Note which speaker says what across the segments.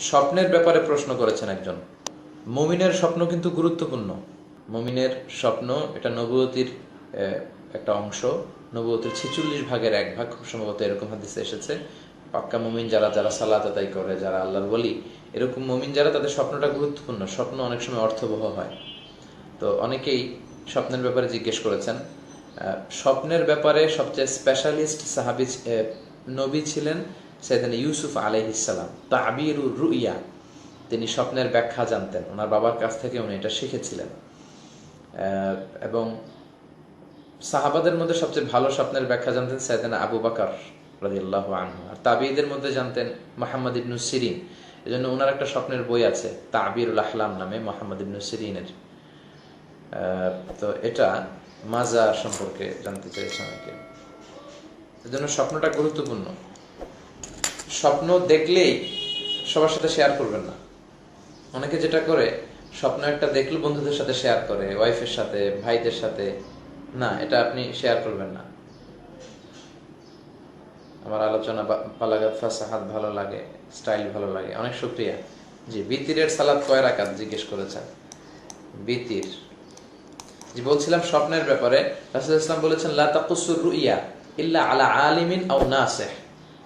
Speaker 1: স্বপ্নের ব্যাপারে প্রশ্ন করেছেন একজন। মমিনের স্বপ্ন কিন্তু গুরুত্বপূর্ণ। মমিনের স্বপ্ন এটা নবুয়তির আহ, একটা অংশ। নবুয়তির ছেচল্লিশ ভাগের এক ভাগ খুব সম্ভবত এরকম হাদিসে এসেছে। পাক্কা মমিন যারা যারা সালাত আদায় করে যারা আল্লাহর বলি এরকম মমিন যারা তাদের স্বপ্নটা গুরুত্বপূর্ণ। স্বপ্ন অনেক সময় অর্থবহ হয়। তো অনেকেই স্বপ্নের ব্যাপারে জিজ্ঞেস করেছেন। স্বপ্নের ব্যাপারে সবচেয়ে স্পেশালিস্ট সাহাবি নবী ছিলেন সেদিন ইউসুফ আলাইহিসাল্লাম তাবির রুইয়া, তিনি স্বপ্নের ব্যাখ্যা জানতেন। ওনার বাবার কাছ থেকে উনি এটা শিখেছিলেন। এবং সাহাবাদের মধ্যে সবচেয়ে ভালো স্বপ্নের ব্যাখ্যা জানতেন সাইদানা আবু বাকর রাদিয়াল্লাহ আনহু। আর তাবিদের মধ্যে জানতেন মোহাম্মদ ইবনু সিরিন। এজন্য ওনার একটা স্বপ্নের বই আছে, তাবিরুল আহলাম নামে মোহাম্মদ ইবনু সিরিনের। তো এটা মাজার সম্পর্কে জানতে চেয়েছেন অনেকে। এজন্য স্বপ্নটা গুরুত্বপূর্ণ। স্বপ্ন দেখলেই সবার সাথে শেয়ার করবেন না। অনেকে যেটা করে, স্বপ্ন একটা দেখল বন্ধুদের সাথে শেয়ার করে ওয়াইফের সাথে, ভাইদের সাথে। না, এটা আপনি শেয়ার করবেন না। আমার আলোচনা বালাগাত ফাসাহাত ভালো লাগে স্টাইল ভালো লাগে, অনেক শুক্রিয়া। জি, বিতিরের সালাদ কয় রাকাত জিজ্ঞেস করেছেন? বিতির। জি, বলছিলাম স্বপ্নের ব্যাপারে, রাসূল ইসলাম বলেছেন, লা তাকুসুর রুইয়া ইল্লা আলা আলিমিন আও নাসিহ।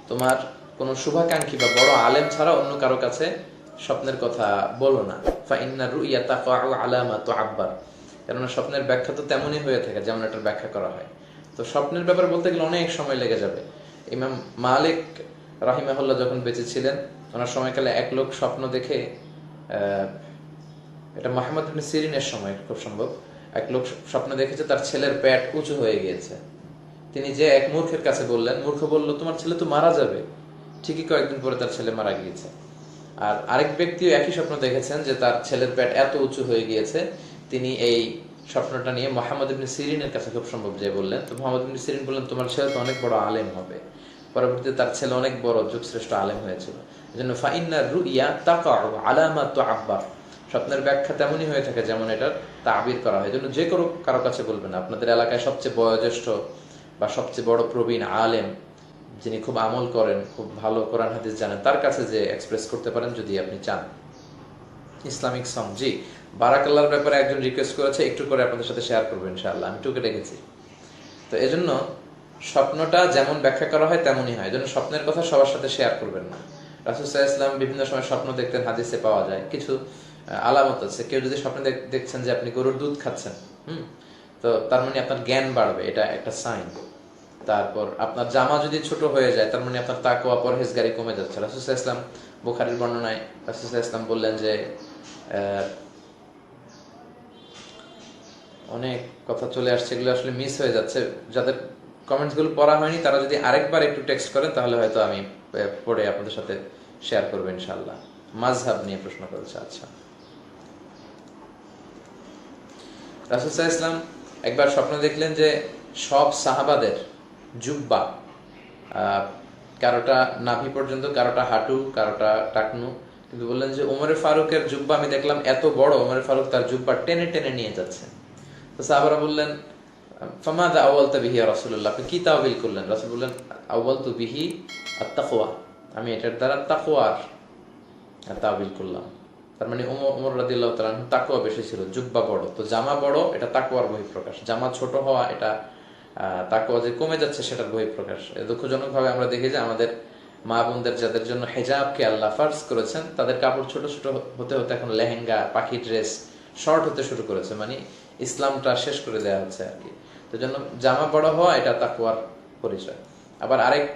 Speaker 1: তোমার কোন শুভাকাঙ্ক্ষী বা বড় আলেম ছাড়া অন্য কারও কাছে স্বপ্নের কথা বলো না। ফা ইন্না রুইয়া তাকাউ আলা মা তুআব্বার। কেননা স্বপ্নের ব্যাখ্যা তো তেমনই হয়ে থাকে, যেমন এটার ব্যাখ্যা করা হয়। তো স্বপ্নের ব্যাপারে বলতে গেলে অনেক সময় লেগে যাবে। ইমাম মালিক রাহিমাহুল্লাহ যখন বেঁচে ছিলেন, ওনার সময়কালে এক লোক স্বপ্ন দেখে এটা মোহাম্মদ ইবনে সিরিনের সময়, খুব সম্ভব। এক লোক স্বপ্ন দেখেছে, তার ছেলের পেট উঁচু হয়ে গিয়েছে। তিনি যে এক মূর্খের কাছে বললেন, মূর্খ বলল, তোমার ছেলে তো মারা যাবে। ঠিকই কয়েকদিন পরে তার ছেলে মারা গিয়েছে। আর আরেক ব্যক্তিও একই স্বপ্ন দেখেছেন যে তার ছেলের পেট এত উঁচু হয়ে গিয়েছে, তিনি এই স্বপ্নটা নিয়ে মোহাম্মদ ইবনে সিরিনের কাছে খুব সম্ভব যে বললেন। তো মোহাম্মদ ইবনে সিরিন বললেন, তোমার ছেলে তো অনেক বড় আলেম হবে। পরবর্তীতে তার ছেলে অনেক বড় যুগশ্রেষ্ঠ আলেম হয়েছিল। এজন্য ফাইন্না রুইয়া তাকাউ আলামা তুআব্বার। স্বপ্নের ব্যাখ্যা তেমনই হয়ে থাকে যেমন এটার তাবির করা হয়। এজন্য যে কোনো কারও কাছে বলবেন। আপনাদের এলাকায় সবচেয়ে বয়োজ্যেষ্ঠ বা সবচেয়ে বড় প্রবীণ আলেম যিনি খুব আমল করেন, খুব ভালো কোরআন হাদিস জানেন, তার কাছে যে এক্সপ্রেস করতে পারেন যদি আপনি চান। ইসলামিক সং জি। বারাকাল্লার ব্যাপারে একজন রিকোয়েস্ট করেছে, একটু করে আপনাদের সাথে শেয়ার করব ইনশাআল্লাহ। আমি টুকে রেখেছি তো এজন্য স্বপ্নটা যেমন ব্যাখ্যা করা হয়, তেমনই হয়। এজন্য স্বপ্নের কথা সবার সাথে শেয়ার করবেন না। রাসুল সাহা ইসলাম বিভিন্ন সময় স্বপ্ন দেখতেন, হাদিসে পাওয়া যায়। কিছু আলামত আছে। কেউ যদি স্বপ্নে দেখ- দেখছেন যে আপনি গরুর দুধ খাচ্ছেন, হুম? তো তার মানে আপনার জ্ঞান বাড়বে, এটা একটা সাইন তারপর আপনার জামা যদি ছোট হয়ে যায়, তার মানে আপনার তাকো তাকোয়া পরহেজগারি কমে যাচ্ছে। রাসুল সাহা ইসলাম বুখারির বর্ণনায় রাসুল সাহা ইসলাম বললেন যে অনেক কথা চলে আসছে, এগুলো আসলে মিস হয়ে যাচ্ছে। যাদের কমেন্টসগুলো পড়া হয়নি, তারা যদি আরেকবার একটু টেক্সট করেন, তাহলে হয়তো আমি পড়ে আপনাদের সাথে শেয়ার করব ইনশাল্লাহ মাঝহাব নিয়ে প্রশ্ন করেছে আচ্ছা। রাসুসাহ ইসলাম একবার স্বপ্ন দেখলেন যে, সব সাহাবাদের জুব্বা। কারোটা নাভি পর্যন্ত, কারোটা হাঁটু, কারোটা টাকনু। কিন্তু বললেন যে ওমরে ফারুকের জুব্বা, আমি দেখলাম এত বড়, ওমরে ফারুক তার জুব্বা টেনে টেনে নিয়ে যাচ্ছে। তো সাহাবারা বললেন, ফামাদা আউয়াল তা বিহি রাসূলুল্লাহ? আপনি কি তাওবিল করলেন? রাসূল বললেন আউয়াল তু বিহি আত-তাকওয়া। আমি এটার দ্বারা তাকওয়ার তাবিল করলাম। তার মানে ওমর রাদিয়াল্লাহু তাআলা আনহু বেশি ছিল, জুব্বা বড়। তো জামা বড়, এটা তাকওয়ার বহিঃপ্রকাশ। জামা ছোট হওয়া, এটা তাকওয়া যে কমে যাচ্ছে সেটার বহিঃপ্রকাশ। এ দুঃখজনক ভাবে আমরা দেখি যে আমাদের মা বোনদের যাদের জন্য হেজাবকে আল্লাহ ফার্স করেছেন, তাদের কাপড় ছোট ছোট হতে হতে এখন লেহেঙ্গা, পাখি ড্রেস, শর্ট হতে শুরু করেছে। মানে ইসলামটা শেষ করে দেওয়া হচ্ছে আর কি। তো জন্য জামা বড় হওয়া, এটা তাকুয়ার পরিচয়। আবার আরেক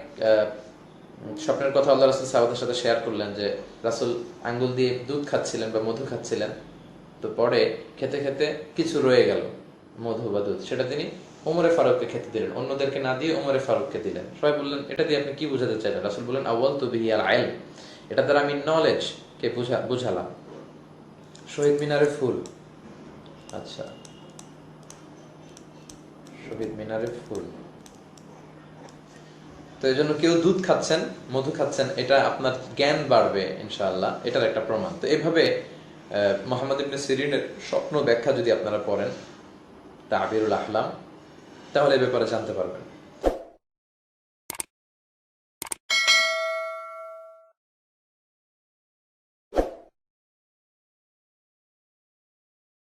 Speaker 1: স্বপ্নের কথা আল্লাহ রাসুল সাহাবাদের সাথে শেয়ার করলেন যে রাসুল আঙ্গুল দিয়ে দুধ খাচ্ছিলেন বা মধু খাচ্ছিলেন, তো পরে খেতে খেতে কিছু রয়ে গেল, মধু বা দুধ। সেটা তিনি ওমরে ফারুককে খেতে দিলেন, অন্যদেরকে না দিয়ে ওমরে ফারুককে দিলেন। সবাই বললেন, এটা দিয়ে আপনি কি বুঝাতে চাইলেন? রাসুল বললেন আউয়াল তু বিহি আইল। এটা দ্বারা আমি নলেজ কে বুঝা, বুঝালাম। শহীদ মিনারে ফুল। আচ্ছা। শহীদ মিনারে ফুল। তো এই জন্য কেউ দুধ খাচ্ছেন, মধু খাচ্ছেন, এটা আপনার জ্ঞান বাড়বে, ইনশাআল্লাহ। এটার একটা প্রমাণ। তো এভাবে মোহাম্মদ ইবনে সিরিনের স্বপ্ন ব্যাখ্যা যদি আপনারা পড়েন তা আবিরুল আহলাম তাহলে এ ব্যাপারে জানতে পারবেন।